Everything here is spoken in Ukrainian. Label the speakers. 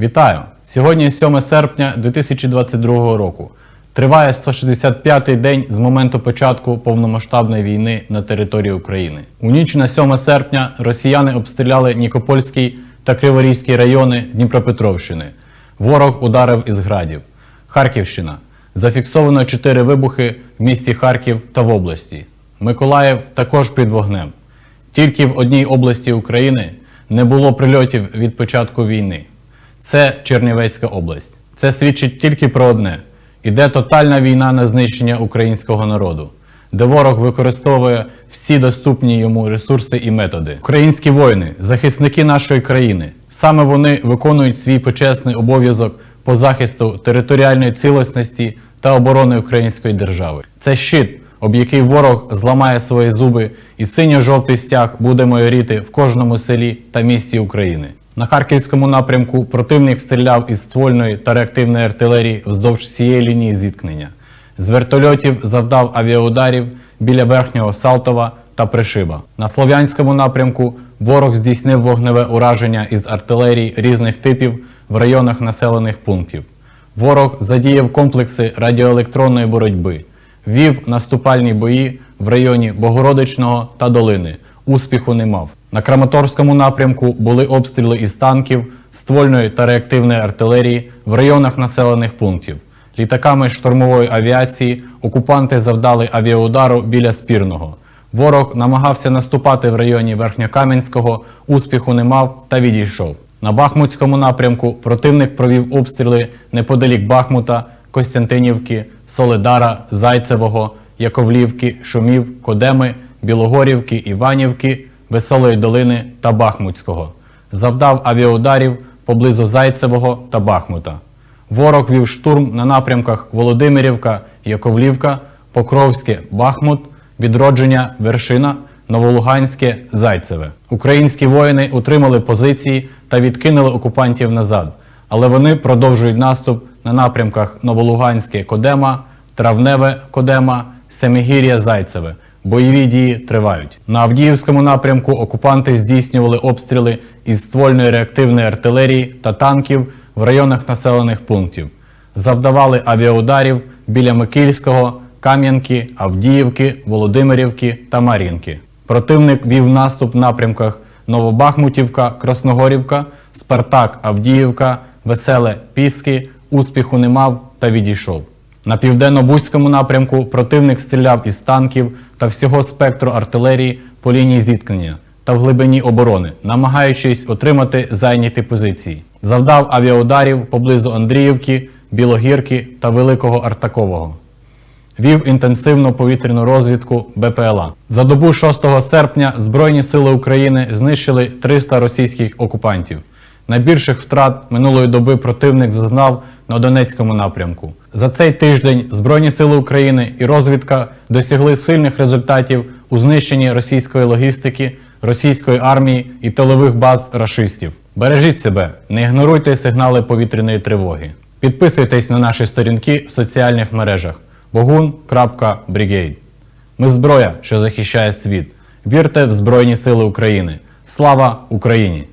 Speaker 1: Вітаю! Сьогодні 7 серпня 2022 року. Триває 165-й день з моменту початку повномасштабної війни на території України. У ніч на 7 серпня росіяни обстріляли Нікопольський та Криворізький райони Дніпропетровщини. Ворог ударив із градів. Харківщина. Зафіксовано 4 вибухи в місті Харків та в області. Миколаїв також під вогнем. Тільки в одній області України не було прильотів від початку війни. Це Чернівецька область. Це свідчить тільки про одне: іде тотальна війна на знищення українського народу, де ворог використовує всі доступні йому ресурси і методи. Українські воїни, захисники нашої країни, саме вони виконують свій почесний обов'язок по захисту територіальної цілісності та оборони української держави. Це щит, об який ворог зламає свої зуби, і синьо-жовтий стяг буде майоріти в кожному селі та місті України. На харківському напрямку противник стріляв із ствольної та реактивної артилерії вздовж всієї лінії зіткнення. З вертольотів завдав авіаударів біля верхнього Салтова та Пришиба. На слов'янському напрямку ворог здійснив вогневе ураження із артилерії різних типів в районах населених пунктів. Ворог задіяв комплекси радіоелектронної боротьби, вів наступальні бої в районі Богородичного та Долини. Успіху не мав. На Краматорському напрямку були обстріли із танків, ствольної та реактивної артилерії в районах населених пунктів. Літаками штурмової авіації окупанти завдали авіаудару біля Спірного. Ворог намагався наступати в районі Верхньокам'янського, успіху не мав та відійшов. На Бахмутському напрямку противник провів обстріли неподалік Бахмута, Костянтинівки, Солидара, Зайцевого, Яковлівки, Шумів, Кодеми, Білогорівки, Іванівки, Веселої долини та Бахмутського. Завдав авіаударів поблизу Зайцевого та Бахмута. Ворог вів штурм на напрямках Володимирівка, Яковлівка, Покровське, Бахмут, Відродження, Вершина, Новолуганське, Зайцеве. Українські воїни утримали позиції та відкинули окупантів назад, але вони продовжують наступ на напрямках Новолуганське, Кодема, Травневе, Кодема, Семигір'я, Зайцеве. Бойові дії тривають. На Авдіївському напрямку окупанти здійснювали обстріли із ствольної реактивної артилерії та танків в районах населених пунктів. Завдавали авіаударів біля Микільського, Кам'янки, Авдіївки, Володимирівки та Мар'їнки. Противник вів наступ в напрямках Новобахмутівка, Красногорівка, Спартак, Авдіївка, Веселе, Піски, успіху не мав та відійшов. На південно-бузькому напрямку противник стріляв із танків та всього спектру артилерії по лінії зіткнення та в глибині оборони, намагаючись отримати зайняті позиції. Завдав авіаударів поблизу Андріївки, Білогірки та Великого Артакового. Вів інтенсивну повітряну розвідку БПЛА. За добу 6 серпня Збройні сили України знищили 300 російських окупантів. Найбільших втрат минулої доби противник зазнав на Донецькому напрямку. За цей тиждень Збройні сили України і розвідка досягли сильних результатів у знищенні російської логістики, російської армії і тилових баз рашистів. Бережіть себе, не ігноруйте сигнали повітряної тривоги. Підписуйтесь на наші сторінки в соціальних мережах bogun.brigade. Ми зброя, що захищає світ. Вірте в Збройні Сили України. Слава Україні!